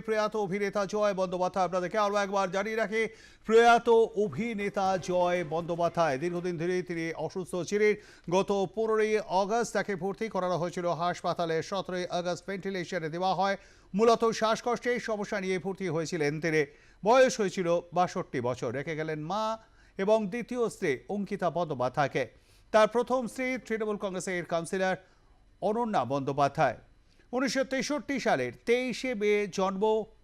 প্রয়াত অভিনেতা জয় বন্দ্যোপাধ্যায় আপনাদেরকে আরও একবার জানিয়ে রাখি, প্রয়াত অভিনেতা জয় বন্দ্যোপাধ্যায়। দীর্ঘদিন ধরেই তিনি অসুস্থ ছিলেন। গত পনেরোই অগস্ট তাকে ভর্তি করানো হয়েছিল হাসপাতালে। সতেরোই আগস্ট ভেন্টিলেশনে দেওয়া হয়। মূলত শ্বাসকষ্টের সমস্যা নিয়ে ভর্তি হয়েছিলেন তিনি। বয়স হয়েছিল বাষট্টি বছর। রেখে গেলেন মা এবং দ্বিতীয় স্ত্রী অঙ্কিতা বন্দ্যোপাধ্যায়কে। তার প্রথম স্ত্রী তৃণমূল কংগ্রেসের কাউন্সিলর অনন্যা বন্দ্যোপাধ্যায়। উনিশশো তেষট্টি সালের তেইশে মে জন্ম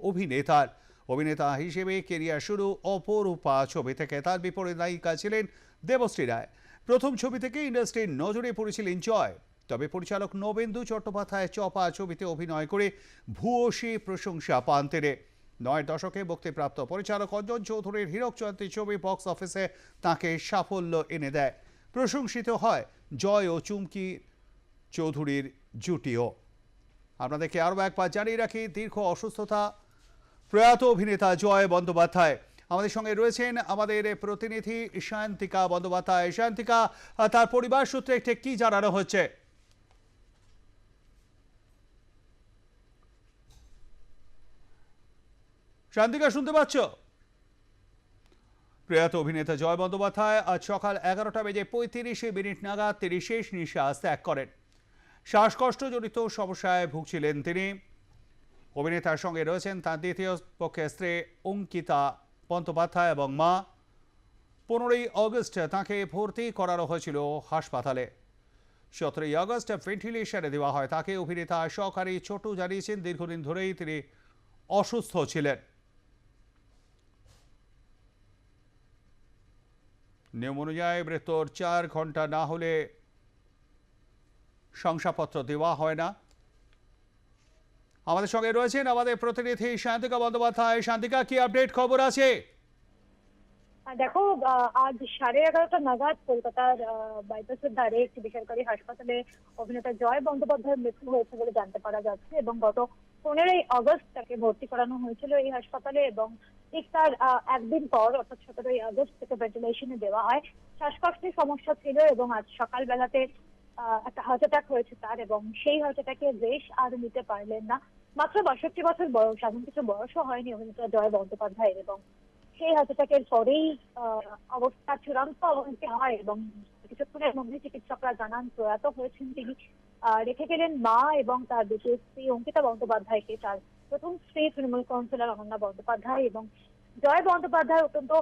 অভিনেতার। অভিনেতা হিসেবে কেরিয়ার শুরু অপরূপা ছবি থেকে। তার বিপরীত নায়িকা ছিলেন দেবশ্রী রায়। প্রথম ছবি থেকে ইন্ডাস্ট্রির নজরে পড়েছিলেন জয়। তবে পরিচালক নবেন্দু চট্টোপাধ্যায় চপা ছবিতে অভিনয় করে ভূয়সী প্রশংসা পান তিনি। নয় দশকে মুক্তিপ্রাপ্ত পরিচালক অঞ্জন চৌধুরীর হীরক জয়ন্তী ছবি বক্স অফিসে তাকে সাফল্য এনে দেয়। প্রশংসিত হয় জয় ও চুমকি চৌধুরীর জুটিও। আপনাদেরকে আরও একবার জানিয়ে রাখি, দীর্ঘ অসুস্থতা, প্রয়াত অভিনেতা জয় বন্দ্যোপাধ্যায়। আমাদের সঙ্গে রয়েছেন আমাদের প্রতিনিধি শান্তিকা বন্দ্যোপাধ্যায়। শান্তিকা, তার পরিবার সূত্রে ঠিক কি জানানো হচ্ছে? শান্তিকা, শুনতে পাচ্ছ? প্রয়াত অভিনেতা জয় বন্দ্যোপাধ্যায় আজ সকাল এগারোটা বেজে পঁয়ত্রিশে মিনিট নাগাদ তিনি শেষ নিঃশ্বাস ত্যাগ করেন। শ্বাসকষ্টজনিত সমস্যায় ভুগছিলেন তিনি। অভিনেতার সঙ্গে রয়েছেন তার দ্বিতীয় পক্ষে স্ত্রী অঙ্কিতা বন্দ্যোপাধ্যায় এবং মা। পনেরোই অগস্ট তাকে ভর্তি করানো হয়েছিল হাসপাতালে। সতেরোই আগস্ট ভেন্টিলেশনে দেওয়া হয় তাকে। অভিনেতা সহকারী ছোটু জানিয়েছেন, দীর্ঘদিন ধরেই তিনি অসুস্থ ছিলেন। নিয়ম অনুযায়ী মৃত্যুর চার ঘণ্টা না হলে শংসাপত্র দেওয়া হয় না। আমাদের সঙ্গে রয়েছেন আমাদের প্রতিনিধি শান্তিকা বন্দ্যোপাধ্যায়। শান্তিকা, কি আপডেট খবর আছে? দেখো আজ সাড়ে এগারোটা নাগাদ কলকাতার বাইপাসের ধারে একটি বেসরকারি হাসপাতালে অভিনেতা জয় বন্দ্যোপাধ্যায়ের মৃত্যু হয়েছে বলে জানতে পারা যাচ্ছে এবং গত পনেরোই আগস্ট তাকে ভর্তি করানো হয়েছিল এই হাসপাতালে এবং ঠিক তার একদিন পর, অর্থাৎ সতেরোই আগস্ট থেকে ভেন্টিলেশনে দেওয়া হয়। শ্বাসকষ্টের সমস্যা ছিল এবং আজ সকালবেলাতে একটা হার্ট অ্যাটাক হয়েছে তার এবং সেই হার্ট অ্যাটাকে বেশ আর নিতে পারলেন না। মাত্র বাষট্টি বছর বয়স এমন কিছু বয়সও হয়নি অভিনেতা জয় বন্দ্যোপাধ্যায়ের এবং সেই হার্ট অ্যাটাকের পরেই অবস্থা চূড়ান্ত অবনতি হয় এবং কিছুক্ষণের মধ্যে চিকিৎসকরা জানান, প্রয়াত হয়েছেন তিনি। রেখে গেলেন মা এবং তার দ্বিতীয় স্ত্রী অঙ্কিতা বন্দ্যোপাধ্যায়কে, তার প্রথম স্ত্রী তৃণমূল কাউন্সিলর অনন্যা বন্দ্যোপাধ্যায় এবং জয় বন্দ্যোপাধ্যায় অত্যন্ত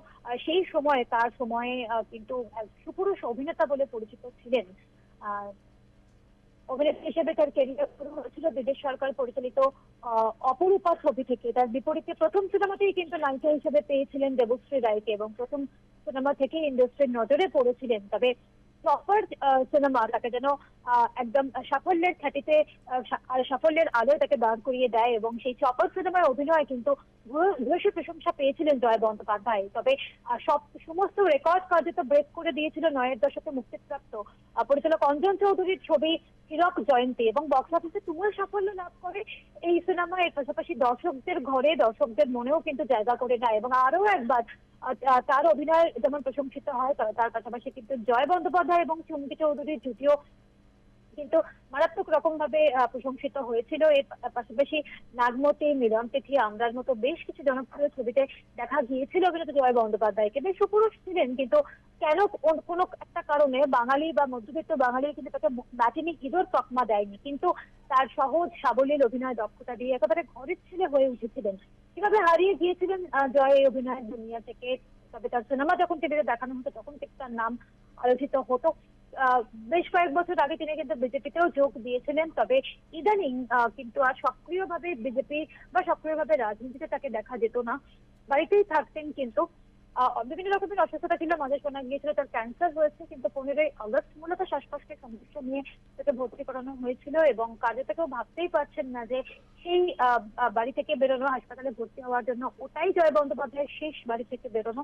সেই সময়ে, তার সময়ে কিন্তু সুপুরুষ অভিনেতা বলে পরিচিত ছিলেন। অভিনেত্রী হিসেবে তার শুরু হয়েছিল বিদেশ সরকার পরিচালিত অপরূপা ছবি থেকে। তার বিপরীতে প্রথম সিনেমাতেই কিন্তু নায়িকা হিসেবে পেয়েছিলেন দেবশ্রী রায়কে এবং প্রথম সিনেমা থেকে ইন্ডাস্ট্রির নজরে পড়েছিলেন। তবে প্রপার সিনেমা তাকে যেন একদম সাফল্যের খ্যাতিতে সাফল্যের আলোয় তাকে দাঁড় করিয়ে দেয় এবং সেই চপার সিনেমার অভিনয় কিন্তু ভূয়সী প্রশংসা পেয়েছিলেন জয় বন্দ্যোপাধ্যায়, তবে সব, সমস্ত রেকর্ড কার্যত ব্রেক করে দিয়েছিল নয়ের দশকে মুক্তিপ্রাপ্ত পরিচালক অঞ্জন চৌধুরীর ছবি হীরক জয়ন্তী এবং বক্স অফিসে তুমুল সাফল্য লাভ করে এই সিনেমা এর পাশাপাশি দর্শকদের ঘরে দর্শকদের মনেও কিন্তু জায়গা করে নেয় এবং আরও একবার তার অভিনয় যেমন প্রশংসিত হয় তার পাশাপাশি কিন্তু জয় বন্দ্যোপাধ্যায় এবং চুমকি চৌধুরীর জুটিও কিন্তু মারাত্মক রকম ভাবে প্রশংসিত হয়েছিল। এর পাশাপাশি নাগমতি, মিলন তিথি, আমরার মতো বেশ কিছু জনপ্রিয় ছবিতে দেখা গিয়েছিল অভিনেতা জয় বন্দ্যোপাধ্যায়কে। বেশ সুপুরুষ ছিলেন, কিন্তু কেন কোন- একটা কারণে বাঙালি বা মধ্যবিত্ত বাঙালি কিন্তু তাকে ম্যাটিনি হিরোর তকমা দেয়নি। কিন্তু তার সহজ, সাবলীল অভিনয় দক্ষতা দিয়ে একেবারে ঘরের ছেলে হয়ে উঠেছিলেন। কীভাবে হারিয়ে গিয়েছিলেন জয় এই অভিনয়ের দুনিয়া থেকে? তবে তার সিনেমা যখন টিভিতে দেখানো হতো, তখন থেকে তার নাম আলোচিত হতো। বেশ কয়েক বছর আগে তিনি কিন্তু বিজেপিতেও যোগ দিয়েছিলেন, তবে ইদানিং কিন্তু আর সক্রিয়ভাবে বিজেপি বা সক্রিয়ভাবে রাজনীতিতে তাকে দেখা যেত না। বাড়িতেই থাকতেন কিন্তু বিভিন্ন রকমের অসুস্থতা ছিল মাঝে শোনা গিয়েছিল, তার ক্যান্সার হয়েছে, কিন্তু পনেরোই আগস্ট মূলত শ্বাসকষ্টের সমস্যা নিয়ে তাকে ভর্তি করানো হয়েছিল এবং কাজে থেকেও ভাবতেই পারছেন না যে সেই বাড়ি থেকে বেরোনো, হাসপাতালে ভর্তি হওয়ার জন্য ওটাই জয় বন্দ্যোপাধ্যায়ের শেষ বাড়ি থেকে বেরোনো।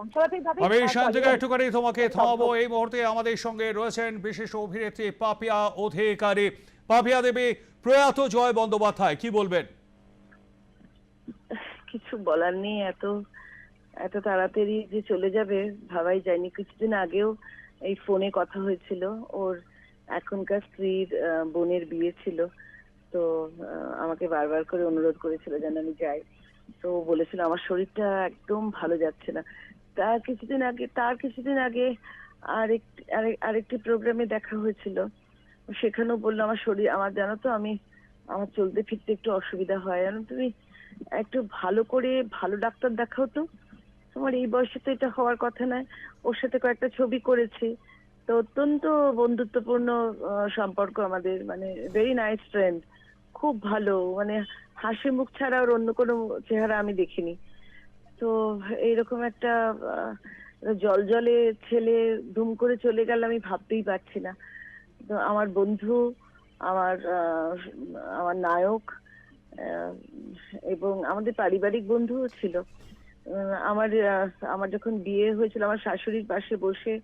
এবং স্বাভাবিকভাবে আমি শান্তিকা একটুখানি তোমাকে থামাবো। এই মুহূর্তে আমাদের সঙ্গে রয়েছেন বিশেষ অভিনেত্রী পাপিয়া অধিকারী। পাপিয়া দেবী প্রয়াত জয় বন্দ্যোপাধ্যায় কি বলবেন? কিছু বলার নেই এত এত তাড়াতাড়ি যে চলে যাবে ভাবাই যায়নি। কিছুদিন আগেও এই ফোনে কথা হয়েছিল ওর এখনকার স্ত্রীর আহ, বোনের বিয়ে ছিল। তো আহ, আমাকে বারবার করে অনুরোধ করেছিল যেন আমি যাই। তো বলেছিল আমার শরীরটা একদম ভালো যাচ্ছে না। তার কিছুদিন আগে, তার কিছুদিন আগে আরেক আরেক- আরেকটি প্রোগ্রামে দেখা হয়েছিল। সেখানেও বলল, আমার শরীর, আমার জানো তো, আমি, আমার চলতে ফিরতে একটু অসুবিধা হয়। জানো, তুমি একটু ভালো করে ভালো ডাক্তার দেখাও তো। তোমার এই বয়সে তো এটা হওয়ার কথা নয়। ওর সাথে কয়েকটা ছবি করেছি। তো অত্যন্ত বন্ধুত্বপূর্ণ সম্পর্ক আমাদের। মানে ভেরি নাইস ফ্রেন্ড খুব ভালো। মানে হাসি মুখ ছাড়া ওর অন্য কোনো চেহারা আমি দেখিনি। তো এইরকম একটা জল জলে ছেলে ধুম করে চলে গেল আমি ভাবতেই পারছি না। তো আমার বন্ধু, আমার আমার নায়ক এবং আমাদের পারিবারিক বন্ধুও ছিল। আমার আমার যখন বিয়ে হয়েছিল, আমার শাশুড়ির পাশে বসে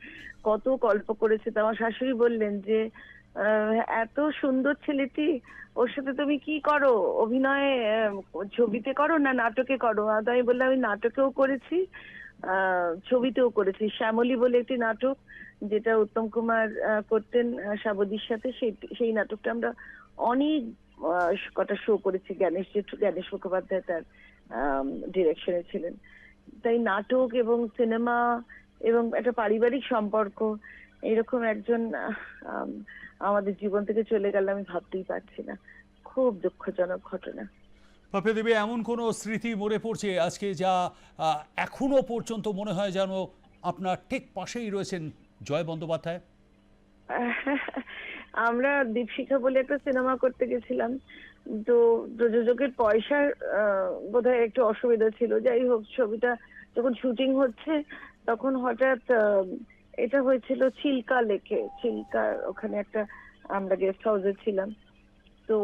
কত গল্প করেছে। তো আমার শাশুড়ি বললেন যে এত সুন্দর ছেলেটি ওর সাথে তুমি কি করো? অভিনয়ে ছবিতে করো না নাটকে করো? তো আমি বললাম আমি নাটকেও করেছি ছবিতেও করেছি। শ্যামলী বলে একটি নাটক যেটা উত্তম কুমার করতেন আহ, সাবদির সাথে সেই সেই নাটকটা আমরা অনেক কটা শো করেছি। জ্ঞানেশ জেঠু জ্ঞানেশ মুখোপাধ্যায় তার ডিরেকশনে ছিলেন। তাই নাটক এবং সিনেমা এবং একটা পারিবারিক সম্পর্ক এরকম একজন আমাদের জীবন থেকে চলে গেল আমি ভাবতেই পারছি না। খুব দুঃখজনক ঘটনা। পাপিয়া দেবী এমন কোনো স্মৃতি মনে পড়ছে আজকে যা এখনও পর্যন্ত মনে হয় যেন আপনার ঠিক পাশেই রয়েছেন জয় বন্দ্যোপাধ্যায়? আমরা দীপশিখা বলে একটা সিনেমা করতে গেছিলাম। তো প্রযোজকের পয়সার বোধহয় একটু অসুবিধা ছিল। যাই হোক ছবিটা যখন শুটিং হচ্ছে তখন হঠাৎ আহ, এটা হয়েছিল চিল্কা লেকে। চিল্কা ওখানে একটা আমরা গেস্ট হাউসে ছিলাম। তো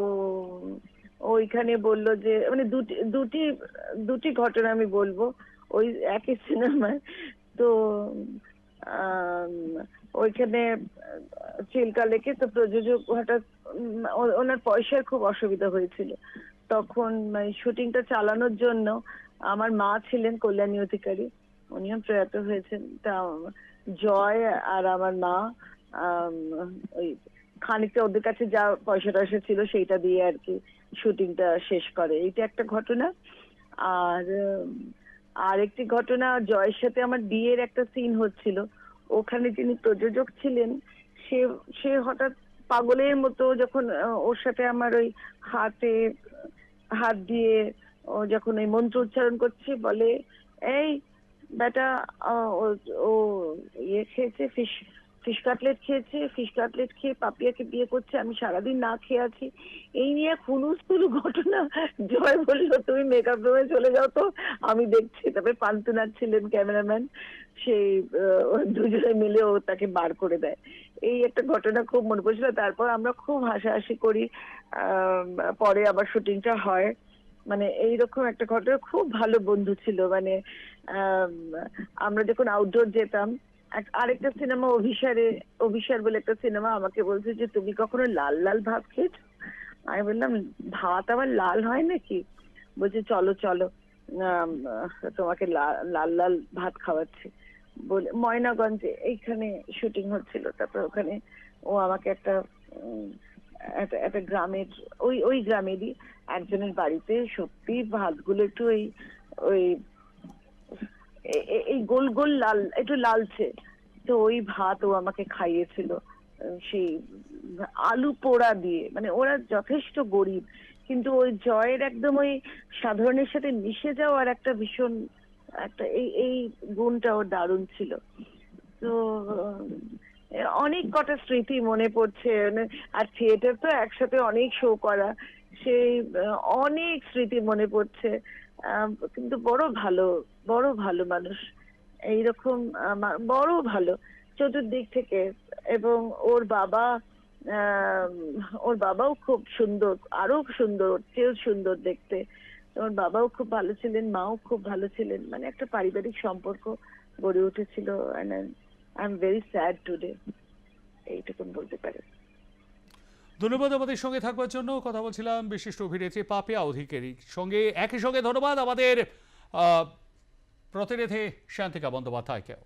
ওইখানে বলল যে মানে দুটি দুটি দুটি ঘটনা আমি বলব। ওই একই সিনেমায়। তো ওইখানে চিল্কা লেকে তো প্রযোজক হঠাৎ ওনার পয়সার খুব অসুবিধা হয়েছিল। তখন শুটিংটা চালানোর জন্য আমার মা ছিলেন কল্যাণী অধিকারী। উনিও প্রয়াত হয়েছেন। তা জয় আর আমার মা ওই খানিকটা ওদের কাছে যা পয়সা টয়সা ছিল সেইটা দিয়ে আর কি শুটিংটা শেষ করে। এইটা একটা ঘটনা। আর উম, আরেকটি ঘটনা জয়ের সাথে আমার বিয়ের একটা সিন হচ্ছিল। ওখানে যিনি প্রযোজক ছিলেন সে সে হঠাৎ পাগলের মতো যখন ওর সাথে আমার ওই হাতে হাত দিয়ে ও যখন ওই মন্ত্র উচ্চারণ করছে বলে এই আহ, ও ইয়ে খেয়েছে ফিশ ফিশ কাটলেট খেয়েছে ফিশ কাটলেট খেয়ে পাপিয়াকে বিয়ে করছে আমি সারাদিন না খেয়ে আছি। এই নিয়ে খুনুস তুলু ঘটনা জয় বলল তুমি মেকআপ রুমে চলে যাও তো আমি দেখছি। তারপরে পান্তুনাথ ছিলেন ক্যামেরাম্যান সেই দুজনে মিলে ও তাকে বার করে দেয়। এই একটা ঘটনা খুব মনে পড়ছিল। তারপর আমরা খুব হাসাহাসি করি। পরে আবার শুটিংটা হয়। মানে এইরকম একটা ঘটনা খুব ভালো বন্ধু ছিল। মানে আম, আমরা যখন আউটডোর যেতাম আরেকটা সিনেমা অভিসারে অভিসার বলে একটা সিনেমা আমাকে বলছে যে তুমি কখনো লাল লাল ভাত খেয়েছো? আমি বললাম ভাত আবার লাল হয় নাকি? বলছে চলো চলো তোমাকে লাল লাল ভাত খাওয়াচ্ছি। বলে ময়নাগঞ্জে এইখানে শুটিং হচ্ছিল। তারপর ওখানে ও আমাকে একটা একটা গ্রামের ওই ওই গ্রামেরই একজনের বাড়িতে সত্যি ভাতগুলো একটু ওই ওই এই গোল গোল লাল, একটু লালচে। তো ওই ভাত ও আমাকে খাইয়েছিল সেই আলু পোড়া দিয়ে। মানে ওরা যথেষ্ট গরিব, কিন্তু ওই জয়ের একদম ওই সাধারণের সাথে মিশে যাওয়ার একটা ভীষণ, একটা এই এই গুণটা ওর দারুণ ছিল। তো অনেক কটা স্মৃতি মনে পড়ছে। আর থিয়েটার তো একসাথে অনেক শো করা। সেই অনেক স্মৃতি মনে পড়ছে। কিন্তু বড় ভালো বড় ভালো মানুষ। এইরকম বড় ভালো। চতুর্দিক থেকে। এবং ওর বাবা ওর বাবাও খুব সুন্দর আরও সুন্দর চেয়েও সুন্দর দেখতে। ওর বাবাও খুব ভালো ছিলেন, মাও খুব ভালো ছিলেন। মানে একটা পারিবারিক সম্পর্ক গড়ে উঠেছিল। I am very sad today এইটুকুন বলতে ধন্যবাদ আমাদের সঙ্গে থাকবার জন্য। কথা বলছিলাম বিশিষ্ট অভিনেত্রী পাপিয়া অধিকারী। সঙ্গে, একই সঙ্গে ধন্যবাদ আমাদের প্রতিনিধি শান্তিকা বন্দ্যোপাধ্যায়কেও।